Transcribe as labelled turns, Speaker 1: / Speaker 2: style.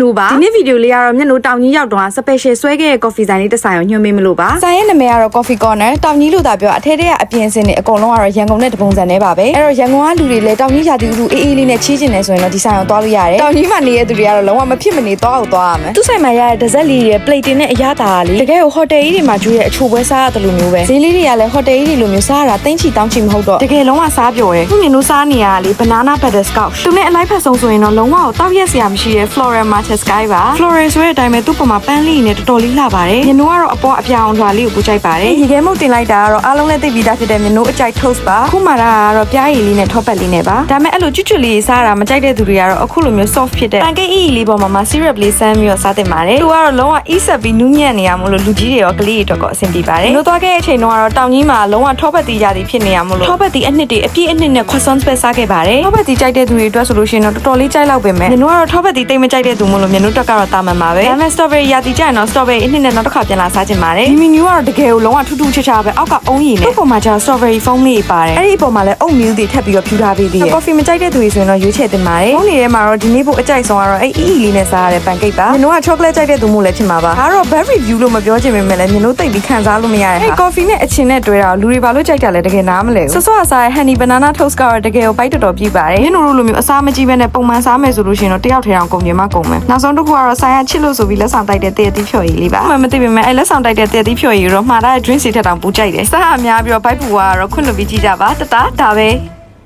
Speaker 1: နိုးပါဒီနေ့ဗီဒီယိုလေးကတော့မျက်နှာတောင်ကြီးရောက်တော့ special ဆွဲခဲ့တဲ့ coffee ဆိုင်လေးတစ်ဆိုင်ကိုညွှန်ပေးမလို့ပါဆိုင်ရဲ့နာမည်ကတော့ coffee corner တောင်ကြီးလို့သာပြောအထက်ထက်ကအပြင်စင်တွေအကုန်လုံးကတော့ရန်ကုန်နဲ့တပုံစံနဲ့ပါပဲအဲ့တော့ရန်ကုန်ကလူတွေလည်းတောင်ကြီးရာသီဥတုအေးအေးလေးနဲ့ချီးကျင်နေဆိုရင်တော့ဒီဆိုင်ကိုသွားလို့ရတယ်တောင်ကြီးမှာနေတဲ့သူတွေကတော့လုံးဝမဖြစ်မနေသွားအောင်သွားရမယ်သူဆိုင်မှာရတဲ့ဒဇက်လေးတွေ plate တင်နဲ့အရသာလေးတကယ်ကို hotel ကြီးတွေမှာကျွေးတဲ့အချိုပွဲစားရတယ်လို့မျိုးပဲဈေးလေးတွေကလည်း hotel ကြီးတွေလိုမျိုးစားရတာတိမ့်ချီတောင်းချီမဟုတ်တော့တကယ်လုံးဝစားပြော်တယ်သူမြင်လို့စားနေရတာလေ banana butterscotch သူနဲ့အလိုက်ဖက်ဆုံးဆိုရင်တော့လုံးဝကိုတောက်ရက်စရာမရှိတဲ့ floral matcha sky ပါ floral ဆိုတဲ့အတိုင်းပဲသူ့ပေါ်မှာပန်းလေးနဲ့တော်တော်လေးလှပါတယ်မြင်လို့ကတော့အပေါ်အပြောင်ထွာလေးကိုပူကြိုက်ပါတယ်ရေခဲမုတ်တင်လိုက်တာကတော့အားလုံးလည်းသိပြီးသားဖြစ်တဲ့မြင်လို့အကြိုက် toast ပါခုမှတာကတော့ပြားရည်လေးနဲ့ထောပတ်လေးနဲ့ပါဒါပေမဲ့အဲ့လိုကျွတ်ကျွတ်လေးစားတာမကြိုက်တဲ့သူတွေကတော့အခုလိုမျိုး soft ဖြစ်တဲ့ pancake အီလေးပေါ်မှာမှ syrup လေးဆန်းပြီးတော့စားတင်ပါတယ်သူကတော့လုံးဝ eat ဆက်ပြီးနူးညံ့နေရမို့လို့လူကြီးတွေရောကလေးတွေအတွက်ကောအဆင်ပြေပါတယ်လို့သွားခဲ့တဲ့အချိန်တော့ကတော့တောင်ကြီးမှာလုံးဝထောပတ်တီရာသီဖြစ်နေရမို့လို့ထောပတ်တီအနှစ်တွေအပြည့်အနှစ်နဲ့ croissant ပဲစားခဲ့ပါတယ်ထောပတ်တီကြိုက်တဲ့သူတွေအတွက်ဆိုလို့ရှိရင်တော့တော်တော်လေးကြိုက်လောက်ပဲမယ်မြင်တို့ကတော့ထောပတ်တီတိတ်မကြိုက်တဲ့သူမို့လို့မြင်တို့တက်ကတော့တာမန်ပါပဲဒါပေမဲ့ strawberry ရာသီကြရင်တော့ strawberry အနှစ်နဲ့နောက်တစ်ခါပြန်လာစားချင်ပါတယ်ဒီ menu ကတော့တကယ်ကိုလုံးဝထူးထူးခြားခြားပဲအောက်ကအုံးရည်နဲ့သူ့ပေါ်မှာကျတော့ strawberry foam လေးပါတယ်အဲ့ဒီအပေါ်မှာလည်းအုံ milk တွေထပ်ပြီးတော့ဖြူထားပေးသေးတယ် coffee မကြိုက်တဲ့သူတွေဆိုရင်တော့ရွေးချယ်တင်ပါတယ်ဖုန်းတွေထဲမှာတော့ဒီနေ့ဖို့အကြိုက်ဆုံးကတော့အဲ့အီအီလေးနဲ့စားရတဲ့ pancake ပါမြင်တို့က chocolate ကြိုက်တဲ့သူမို့လည်းဖြစ်မှာပါဒါကတော့ bad review လို့မပြောချင်ပေမဲ့လည်းမြင်တို့သိပ်ပြီးခံစားလို့မရတဲ့ဟာ coffee နဲ့အချင်းနဲ့တွဲတာကိုလူတွေဘာလို့ကြိုက်တာလဲတကယ်နားမလဲဘူးဆော့ဆော့အစားရဲ့ honey banana toast ကတော့တကယ်ကိုပိုက်တော်တော်ပြည့်ပါတယ်မြင်တို့လိုမျိုးအစားမကြီးပဲနဲ့ပုံမှန်စားမယ်ဆိုလို့ရှိရင်တော့တယောက်ထဲအောင်ကုန်ပြမကုန်မယ်နောက်ဆုံးတစ်ခုကတော့ဆိုင်ရချစ်လို့ဆိုပြီးလက်ဆောင်တိုက်တဲ့တည့်ရည်ဖြော်ရည်လေးပါမှမသိပေမဲ့အဲ့လက်ဆောင်တိုက်တဲ့တည့်ရည်ဖြော်ရည်တော့မှားတဲ့ drink စီထက်တောင်ပူကြိုက်တယ်စားအများပြီးတော့ဘိုက်ပူကတော့ခွင့်လွှတ်ပြီးကြည့်ကြပါတတဒါပဲ